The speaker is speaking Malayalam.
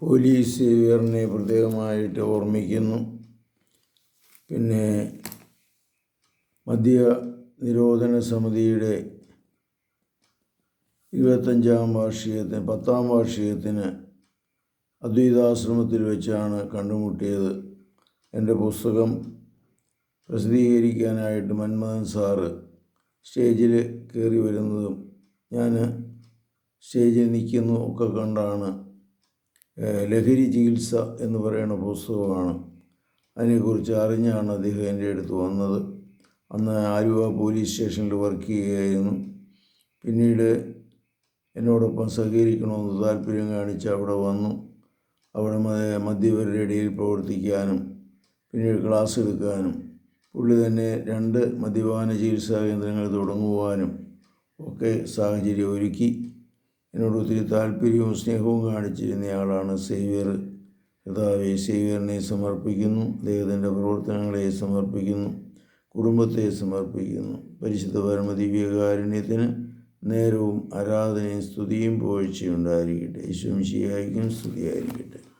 പോലീസ് സേവ്യറിനെ പ്രത്യേകമായിട്ട് ഓർമ്മിക്കുന്നു. പിന്നെ മദ്യ നിരോധന സമിതിയുടെ ഇരുപത്തഞ്ചാം വാർഷികത്തിന് പത്താം വാർഷികത്തിന് അദ്വൈതാശ്രമത്തിൽ വെച്ചാണ് കണ്ടുമുട്ടിയത്. എന്റെ പുസ്തകം പ്രസിദ്ധീകരിക്കാനായിട്ട് മന്മഥൻ സാറ് സ്റ്റേജിൽ കയറി വരുന്നതും ഞാൻ സ്റ്റേജിൽ നിൽക്കുന്നു ഒക്കെ കണ്ടാണ് ലഹരി ചികിത്സ എന്ന് പറയുന്ന പുസ്തകമാണ്. അതിനെക്കുറിച്ച് അറിഞ്ഞാണ് അദ്ദേഹം എന്റെ അടുത്ത് വന്നത്. അന്ന് ആലുവ പോലീസ് സ്റ്റേഷനിൽ വർക്ക് ചെയ്യുകയായിരുന്നു. പിന്നീട് എന്നോടൊപ്പം സഹകരിക്കണമെന്ന് താല്പര്യം കാണിച്ച് അവിടെ വന്നു. അവിടെ മദ്യപരുടെ ഇടയിൽ പ്രവർത്തിക്കാനും പിന്നീട് ക്ലാസ് എടുക്കാനും പുള്ളി തന്നെ രണ്ട് മദ്യപാന ചികിത്സാ കേന്ദ്രങ്ങൾ തുടങ്ങുവാനും ഒക്കെ സാഹചര്യം ഒരുക്കി എന്നോട് ഒത്തിരി താല്പര്യവും സ്നേഹവും കാണിച്ചിരുന്നയാളാണ് സേവ്യർ. കർത്താവെ സേവ്യറിനെ സമർപ്പിക്കുന്നു. അദ്ദേഹത്തിന്റെ പ്രവർത്തനങ്ങളെ സമർപ്പിക്കുന്നു. കുടുംബത്തെ സമർപ്പിക്കുന്നു. പരിശുദ്ധ പരമ ദിവ്യകാരുണ്യത്തിന് നേരവും ആരാധനയും സ്തുതിയും പോഴ്ചയുണ്ടായിരിക്കട്ടെ യേശുമിശിയായിരിക്കും സ്തുതിയായിരിക്കട്ടെ.